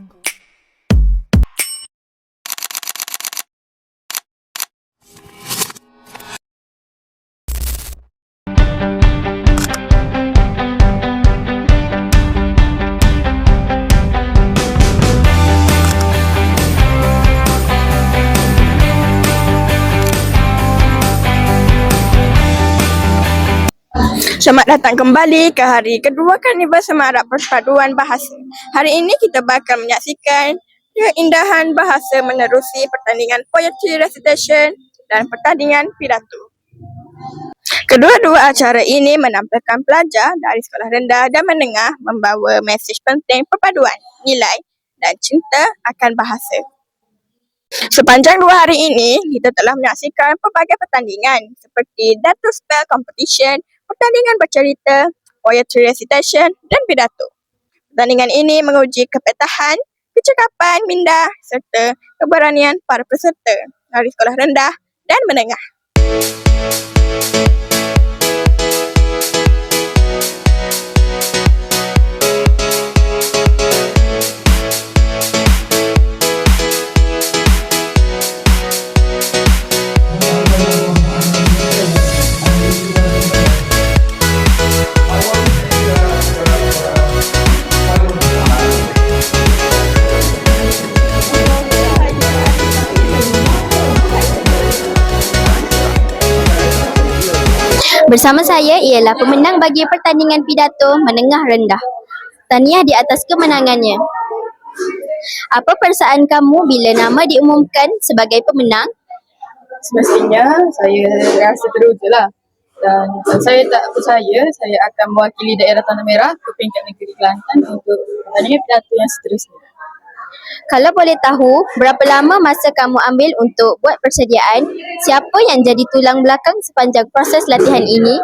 jungle. Selamat datang kembali ke hari kedua Karnival Semarak Perpaduan Bahasa. Hari ini kita bakal menyaksikan keindahan bahasa menerusi pertandingan poetry recitation dan pertandingan pidato. Kedua-dua acara ini menampilkan pelajar dari sekolah rendah dan menengah membawa mesej penting perpaduan, nilai dan cinta akan bahasa. Sepanjang dua hari ini, kita telah menyaksikan pelbagai pertandingan seperti Dato Spell Competition, pertandingan bercerita, poetry recitation dan pidato. Pertandingan ini menguji kepetahan, kecekapan minda serta keberanian para peserta dari sekolah rendah dan menengah. Bersama saya ialah pemenang bagi pertandingan pidato menengah rendah. Tahniah di atas kemenangannya. Apa perasaan kamu bila nama diumumkan sebagai pemenang? semestinya saya rasa teruja lah dan, saya tak percaya saya akan mewakili daerah Tanah Merah ke peringkat negeri Kelantan untuk pertandingan pidato yang seterusnya. Kalau boleh tahu, berapa lama masa kamu ambil untuk buat persediaan? Siapa yang jadi tulang belakang sepanjang proses latihan ini?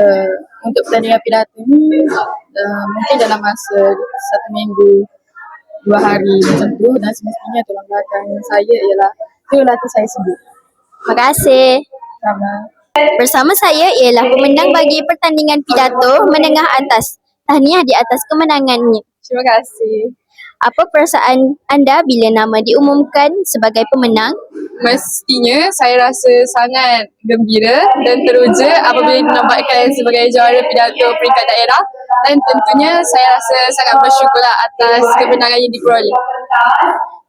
Uh, untuk pertandingan pidato ni uh, mungkin dalam masa satu minggu dua hari macam tu dan semestinya tulang belakang saya ialah tu latih saya sendiri. Terima kasih. Sama. Bersama saya ialah pemenang bagi pertandingan pidato menengah atas. Tahniah di atas kemenangannya. Terima kasih. Apa perasaan anda bila nama diumumkan sebagai pemenang? Mestinya saya rasa sangat gembira dan teruja apabila dinampakkan sebagai juara pidato peringkat daerah dan tentunya saya rasa sangat bersyukurlah atas kemenangan yang diperoleh.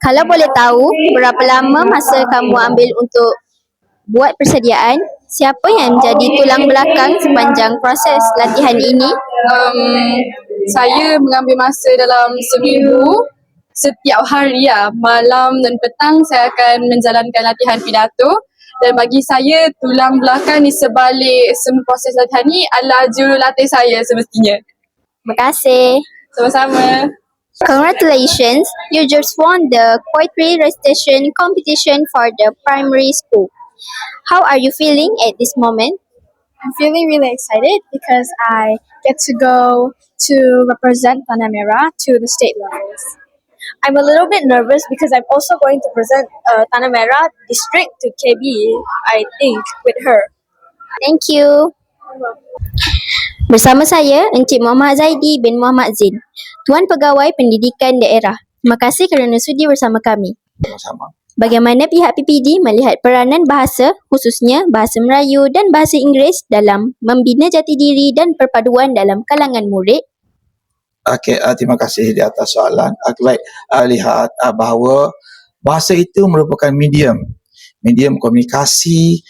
Kalau boleh tahu, berapa lama masa kamu ambil untuk buat persediaan? Siapa yang jadi tulang belakang sepanjang proses latihan ini? Um, saya mengambil masa dalam seminggu setiap hari ya, malam dan petang saya akan menjalankan latihan pidato dan bagi saya tulang belakang di sebalik semua proses latihan ni adalah jurulatih saya semestinya. Terima kasih. Sama-sama. Congratulations, you just won the poetry recitation competition for the primary school. How are you feeling at this moment? I'm feeling really excited because I get to go to represent Tanamera to the state levels. I'm a little bit nervous because I'm also going to present uh, Tanamera district to KB, I think, with her. Thank you. Bersama saya, Encik Muhammad Zaidi bin Muhammad Zin, Tuan Pegawai Pendidikan Daerah. Terima kasih kerana sudi bersama kami. sama-sama. Bagaimana pihak PPD melihat peranan bahasa, khususnya bahasa Melayu dan bahasa Inggeris dalam membina jati diri dan perpaduan dalam kalangan murid? Okey, uh, terima kasih di atas soalan. Aku like uh, lihat uh, bahawa bahasa itu merupakan medium, medium komunikasi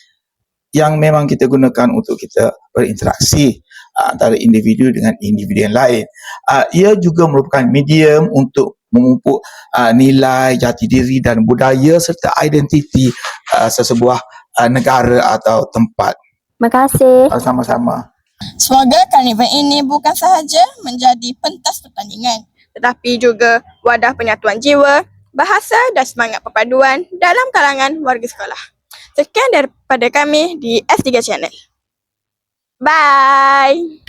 yang memang kita gunakan untuk kita berinteraksi uh, antara individu dengan individu yang lain. Uh, ia juga merupakan medium untuk memupuk uh, nilai jati diri dan budaya serta identiti uh, sesebuah uh, negara atau tempat. Terima kasih. Uh, sama-sama. Semoga karnival ini bukan sahaja menjadi pentas pertandingan tetapi juga wadah penyatuan jiwa, bahasa dan semangat perpaduan dalam kalangan warga sekolah. Sekian daripada kami di S3 Channel. Bye!